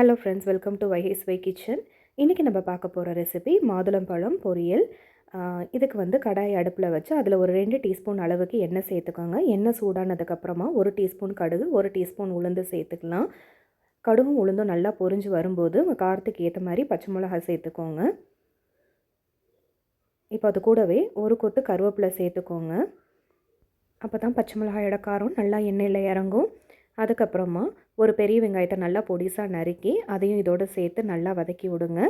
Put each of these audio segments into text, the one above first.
Hello friends welcome to வைஹேஸ் வை kitchen இன்றைக்கி நம்ம பார்க்க போகிற ரெசிபி மாதுளம்பழம் பொரியல். இதுக்கு வந்து கடாய் அடுப்பில் வச்சு அதில் ஒரு ரெண்டு டீஸ்பூன் அளவுக்கு எண்ணெய் சேர்த்துக்கோங்க. எண்ணெய் சூடானதுக்கப்புறமா ஒரு டீஸ்பூன் கடுகு ஒரு டீஸ்பூன் உளுந்து சேர்த்துக்கலாம். கடுகும் உளுந்தும் நல்லா பொரிஞ்சு வரும்போது உங்கள் காரத்துக்கு ஏற்ற மாதிரி பச்சை மிளகாய் சேர்த்துக்கோங்க. இப்போ அது கூடவே ஒரு கொத்து கருவேப்பிலை சேர்த்துக்கோங்க. அப்போ தான் பச்சை மிளகாயோட காரம் நல்லா எண்ணெயில் இறங்கும். அதுக்கப்புறமா ஒரு பெரிய வெங்காயத்தை நல்லா பொடிசாக நறுக்கி அதையும் இதோடு சேர்த்து நல்லா வதக்கி விடுங்க.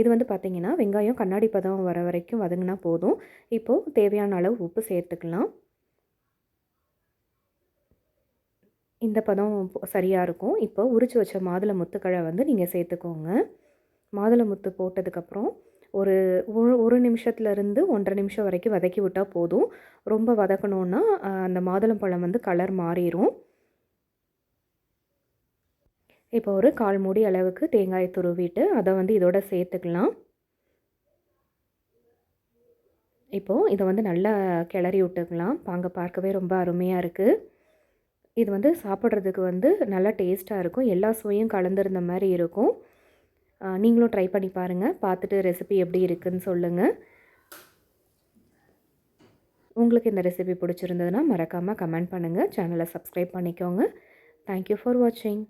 இது வந்து பார்த்திங்கன்னா வெங்காயம் கண்ணாடி பதம் வர வரைக்கும் வதங்கினா போதும். இப்போது தேவையான அளவு உப்பு சேர்த்துக்கலாம். இந்த பதம் சரியாக இருக்கும். இப்போ உரிச்சு வச்ச மாதுளை முத்துக்கழை வந்து நீங்கள் சேர்த்துக்கோங்க. மாதுளை முத்து போட்டதுக்கப்புறம் ஒரு ஒரு ஒரு நிமிஷத்துலேருந்து ஒன்றரை நிமிஷம் வரைக்கும் வதக்கி விட்டால் போதும். ரொம்ப வதக்கணுன்னா அந்த மாதுளம்பழம் வந்து கலர் மாறிடும் இப்போ ஒரு கால் மூடி அளவுக்கு தேங்காய் துருவிட்டு அதை வந்து இதோட சேர்த்துக்கலாம். இப்போது இதை வந்து நல்லா கிளறி விட்டுக்கலாம். பாங்க பார்க்கவே ரொம்ப அருமையாக இருக்குது இது வந்து சாப்பிட்றதுக்கு வந்து நல்லா டேஸ்ட்டாக இருக்கும். எல்லா சுவையும் கலந்துருந்த மாதிரி இருக்கும். நீங்களும் ட்ரை பண்ணி பாருங்கள் பார்த்துட்டு ரெசிபி எப்படி இருக்குன்னு சொல்லுங்கள் உங்களுக்கு இந்த ரெசிபி பிடிச்சிருந்ததுன்னா மறக்காமல் கமெண்ட் பண்ணுங்கள் சேனலை சப்ஸ்கிரைப் பண்ணிக்கோங்க. தேங்க்யூ ஃபார் வாட்சிங்